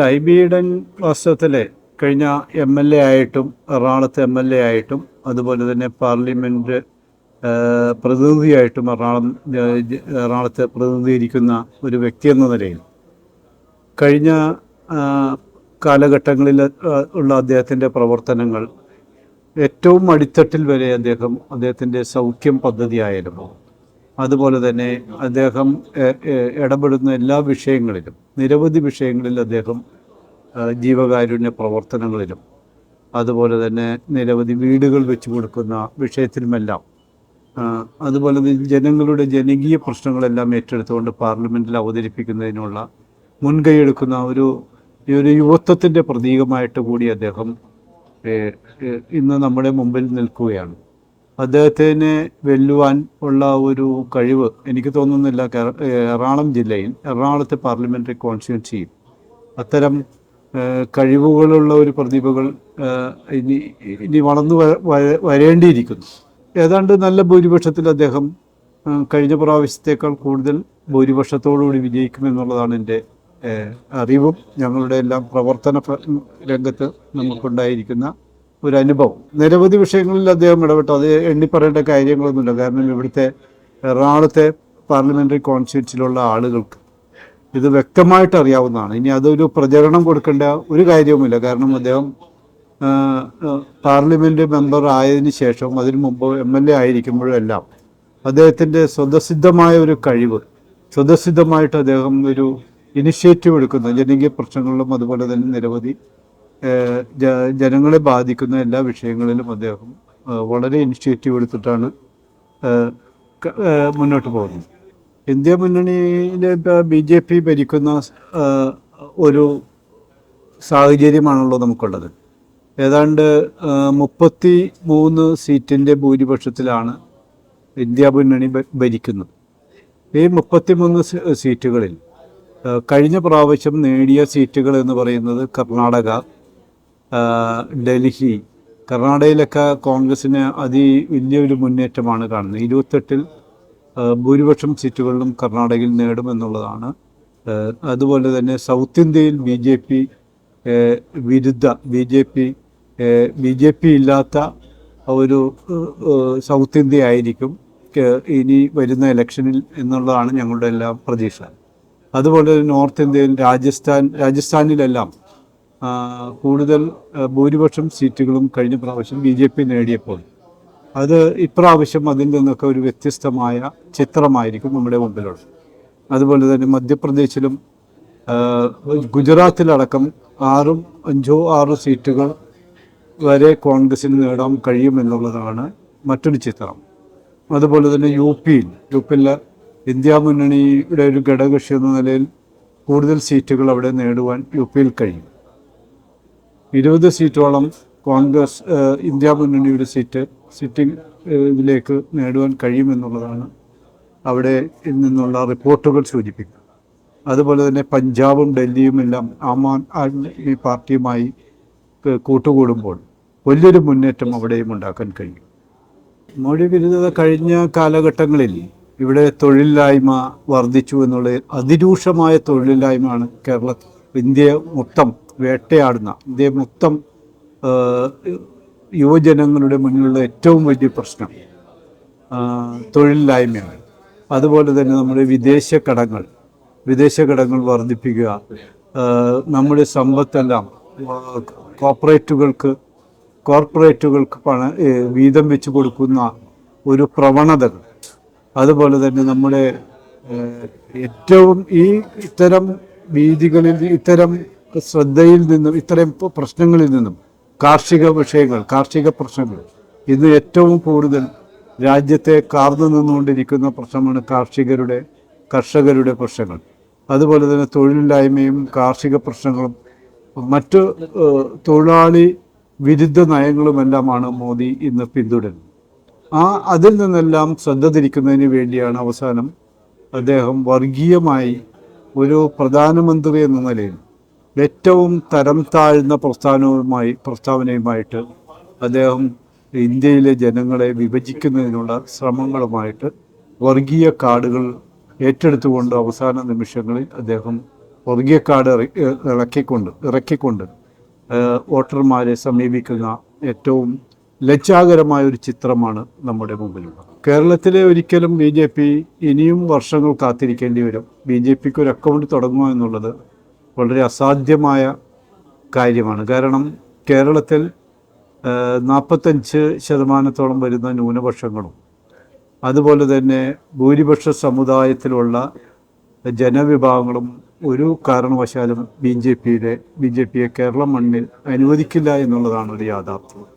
ടൈബീഡൻ വാസ്തവത്തിലെ കഴിഞ്ഞ M L A ആയിട്ടും എറണാകുളത്ത് എം എൽ എ ആയിട്ടും അതുപോലെ തന്നെ പാർലമെന്റ് പ്രതിനിധിയായിട്ടും എറണാകുളം എറണാകുളത്തെ പ്രതിനിധീകരിക്കുന്ന ഒരു വ്യക്തി എന്ന നിലയിൽ കഴിഞ്ഞ കാലഘട്ടങ്ങളിൽ ഉള്ള അദ്ദേഹത്തിന്റെ പ്രവർത്തനങ്ങൾ ഏറ്റവും അടിത്തട്ടിൽ വരെ അദ്ദേഹം അദ്ദേഹത്തിന്റെ സൗഖ്യം പദ്ധതിയായാലും അതുപോലെ തന്നെ അദ്ദേഹം ഇടപെടുന്ന എല്ലാ വിഷയങ്ങളിലും നിരവധി വിഷയങ്ങളിൽ അദ്ദേഹം ജീവകാരുണ്യ പ്രവർത്തനങ്ങളിലും അതുപോലെ തന്നെ നിരവധി വീടുകൾ വെച്ച് കൊടുക്കുന്ന വിഷയത്തിലുമെല്ലാം അതുപോലെ ജനങ്ങളുടെ ജനകീയ പ്രശ്നങ്ങളെല്ലാം ഏറ്റെടുത്തുകൊണ്ട് പാർലമെന്റിൽ അവതരിപ്പിക്കുന്നതിനുള്ള മുൻകൈ എടുക്കുന്ന ഒരു ഒരു യുവത്വത്തിന്റെ പ്രതീകമായിട്ട് കൂടി അദ്ദേഹം ഇന്ന് നമ്മുടെ മുമ്പിൽ നിൽക്കുകയാണ്. അദ്ദേഹത്തിനെ വെല്ലുവാൻ ഉള്ള ഒരു കഴിവ് എനിക്ക് തോന്നുന്നില്ല എറണാകുളം ജില്ലയിൽ എറണാകുളത്തെ പാർലമെന്ററി കോൺസ്റ്റിറ്റ്യുൻസിയിൽ അത്തരം കഴിവുകളുള്ള ഒരു പ്രതിഭകൾ ഇനി ഇനി വളർന്നു വരേണ്ടിയിരിക്കുന്നു. ഏതാണ്ട് നല്ല ഭൂരിപക്ഷത്തിൽ അദ്ദേഹം കഴിഞ്ഞ പ്രാവശ്യത്തേക്കാൾ കൂടുതൽ ഭൂരിപക്ഷത്തോടുകൂടി വിജയിക്കുമെന്നുള്ളതാണ് എന്റെ അറിവും. ഞങ്ങളുടെ എല്ലാം പ്രവർത്തന രംഗത്ത് നമുക്കുണ്ടായിരിക്കുന്ന ഒരു അനുഭവം. നിരവധി വിഷയങ്ങളിൽ അദ്ദേഹം ഇടപെട്ടു. അത് എണ്ണിപ്പറയേണ്ട കാര്യങ്ങളൊന്നുമില്ല. കാരണം ഇവിടുത്തെ എറണാകുളത്തെ പാർലമെന്ററി കോൺസ്റ്റിറ്റ്യൂൻസിലുള്ള ആളുകൾക്ക് ഇത് വ്യക്തമായിട്ട് അറിയാവുന്നതാണ്. ഇനി അതൊരു പ്രചരണം കൊടുക്കേണ്ട ഒരു കാര്യവുമില്ല. കാരണം അദ്ദേഹം പാർലമെന്റ് മെമ്പർ ആയതിനു ശേഷം അതിനു മുമ്പ് എം എൽ എ ആയിരിക്കുമ്പോഴെല്ലാം അദ്ദേഹത്തിന്റെ സ്വതസിദ്ധമായ ഒരു കഴിവ് സ്വതസിദ്ധമായിട്ട് അദ്ദേഹം ഒരു ഇനിഷ്യേറ്റീവ് എടുക്കുന്നു. ജനകീയ പ്രശ്നങ്ങളിലും അതുപോലെ തന്നെ നിരവധി ജനങ്ങളെ ബാധിക്കുന്ന എല്ലാ വിഷയങ്ങളിലും അദ്ദേഹം വളരെ ഇനിഷ്യേറ്റീവ് എടുത്തിട്ടാണ് മുന്നോട്ട് പോകുന്നത്. ഇന്ത്യ മുന്നണിയിലെ ബി ജെ പി ഭരിക്കുന്ന ഒരു സാഹചര്യമാണല്ലോ നമുക്കുള്ളത്. ഏതാണ്ട് മുപ്പത്തി മൂന്ന് സീറ്റിന്റെ ഭൂരിപക്ഷത്തിലാണ് ഇന്ത്യ മുന്നണി ഭരിക്കുന്നത്. ഈ മുപ്പത്തിമൂന്ന് സീറ്റുകളിൽ കഴിഞ്ഞ പ്രാവശ്യം നേടിയ സീറ്റുകൾ എന്ന് പറയുന്നത് കർണാടക ഡൽഹി കർണാടകയിലൊക്കെ കോൺഗ്രസിന് അതി വലിയൊരു മുന്നേറ്റമാണ് കാണുന്നത്. ഇരുപത്തെട്ടിൽ ഭൂരിപക്ഷം സീറ്റുകളിലും കർണാടകയിൽ നേടുമെന്നുള്ളതാണ് അതുപോലെ തന്നെ സൗത്ത് ഇന്ത്യയിൽ ബി ജെ പി വിരുദ്ധ B J P B J P ഇല്ലാത്ത ഒരു സൗത്ത് ഇന്ത്യ ആയിരിക്കും ഇനി വരുന്ന ഇലക്ഷനിൽ എന്നുള്ളതാണ് ഞങ്ങളുടെ എല്ലാം പ്രതീക്ഷ. അതുപോലെ നോർത്ത് ഇന്ത്യയിൽ രാജസ്ഥാൻ രാജസ്ഥാനിലെല്ലാം കൂടുതൽ ഭൂരിപക്ഷം സീറ്റുകളും കഴിഞ്ഞ പ്രാവശ്യം ബി ജെ പി നേടിയപ്പോൾ. അത് ഇപ്രാവശ്യം അതിൽ നിന്നൊക്കെ ഒരു വ്യത്യസ്തമായ ചിത്രമായിരിക്കും നമ്മുടെ മുമ്പിലുള്ളത്. അതുപോലെ തന്നെ മധ്യപ്രദേശിലും ഗുജറാത്തിലടക്കം ആറും അഞ്ചോ ആറോ സീറ്റുകൾ വരെ കോൺഗ്രസിന് നേടാൻ കഴിയുമെന്നുള്ളതാണ് മറ്റൊരു ചിത്രം. അതുപോലെ തന്നെ യു പിയിൽ യു പിയിലെ ഇന്ത്യ മുന്നണിയുടെ ഒരു ഘടകകക്ഷി എന്ന നിലയിൽ കൂടുതൽ സീറ്റുകൾ അവിടെ നേടുവാൻ യു പിയിൽ കഴിയും. ഇരുപത് സീറ്റോളം കോൺഗ്രസ് ഇന്ത്യ മുന്നണിയുടെ സീറ്റ് സിറ്റിംഗ് ഇതിലേക്ക് നേടുവാൻ കഴിയുമെന്നുള്ളതാണ് അവിടെ നിന്നുള്ള റിപ്പോർട്ടുകൾ സൂചിപ്പിക്കുന്നത്. അതുപോലെ തന്നെ പഞ്ചാബും ഡൽഹിയും എല്ലാം ആം ആദ്മി പാർട്ടിയുമായി കൂട്ടുകൂടുമ്പോൾ വലിയൊരു മുന്നേറ്റം അവിടെയും ഉണ്ടാക്കാൻ കഴിയും. മോഡി വിരുദ്ധത കഴിഞ്ഞ കാലഘട്ടങ്ങളിൽ ഇവിടെ തൊഴിലില്ലായ്മ വർദ്ധിച്ചു എന്നുള്ള അതിരൂക്ഷമായ തൊഴിലില്ലായ്മയാണ് കേരള ഇന്ത്യ മൊത്തം വേട്ടയാടുന്ന ഇന്ത്യ മൊത്തം യുവജനങ്ങളുടെ മുന്നിലുള്ള ഏറ്റവും വലിയ പ്രശ്നം തൊഴിലില്ലായ്മയാണ്. അതുപോലെ തന്നെ നമ്മുടെ വിദേശ കടങ്ങൾ വിദേശ കടങ്ങൾ വർദ്ധിപ്പിക്കുക നമ്മുടെ സമ്പത്തെല്ലാം കോർപ്പറേറ്റുകൾക്ക് കോർപ്പറേറ്റുകൾക്ക് പണ വീതം വെച്ച് കൊടുക്കുന്ന ഒരു പ്രവണതകൾ. അതുപോലെ തന്നെ നമ്മുടെ ഏറ്റവും ഈ ഇത്തരം വീതികളിൽ ഇത്തരം ശ്രദ്ധയിൽ നിന്നും ഇത്രയും പ്രശ്നങ്ങളിൽ നിന്നും കാർഷിക വിഷയങ്ങൾ കാർഷിക പ്രശ്നങ്ങൾ. ഇന്ന് ഏറ്റവും കൂടുതൽ രാജ്യത്തെ കാർന്നു നിന്നുകൊണ്ടിരിക്കുന്ന പ്രശ്നമാണ് കാർഷികരുടെ കർഷകരുടെ പ്രശ്നങ്ങൾ. അതുപോലെ തന്നെ തൊഴിലില്ലായ്മയും കാർഷിക പ്രശ്നങ്ങളും മറ്റ് തൊഴിലാളി വിരുദ്ധ നയങ്ങളുമെല്ലാമാണ് മോദി ഇന്ന് പിന്തുടരുന്നത്. ആ അതിൽ നിന്നെല്ലാം ശ്രദ്ധ തിരിക്കുന്നതിന് വേണ്ടിയാണ് അവസാനം അദ്ദേഹം വർഗീയമായി ഒരു പ്രധാനമന്ത്രി എന്ന നിലയിൽ ഏറ്റവും തരം താഴ്ന്ന പ്രസ്ഥാനവുമായി പ്രസ്താവനയുമായിട്ട് അദ്ദേഹം ഇന്ത്യയിലെ ജനങ്ങളെ വിഭജിക്കുന്നതിനുള്ള ശ്രമങ്ങളുമായിട്ട് വർഗീയ കാർഡുകൾ ഏറ്റെടുത്തുകൊണ്ട് അവസാന നിമിഷങ്ങളിൽ അദ്ദേഹം വർഗീയ കാർഡ് ഇറ- ഇറക്കിക്കൊണ്ട് ഇറക്കിക്കൊണ്ട് വോട്ടർമാരെ സമീപിക്കുന്ന ഏറ്റവും ലജ്ജാകരമായ ഒരു ചിത്രമാണ് നമ്മുടെ മുമ്പിലുള്ളത്. കേരളത്തിലെ ഒരിക്കലും ബി ജെ പി ഇനിയും വർഷങ്ങൾ കാത്തിരിക്കേണ്ടി വരും. ബി ജെ പിക്ക് ഒരു അക്കൗണ്ട് തുടങ്ങുക എന്നുള്ളത് വളരെ അസാധ്യമായ കാര്യമാണ്. കാരണം കേരളത്തിൽ നാൽപ്പത്തഞ്ച് ശതമാനത്തോളം വരുന്ന ന്യൂനപക്ഷങ്ങളും അതുപോലെ തന്നെ ഭൂരിപക്ഷ സമുദായത്തിലുള്ള ജനവിഭാഗങ്ങളും ഒരു കാരണവശാലും ബി ജെ പിയുടെ ബി ജെ പിയെ കേരളം മണ്ണിൽ അനുവദിക്കില്ല എന്നുള്ളതാണ് ഒരു യാഥാർത്ഥ്യം.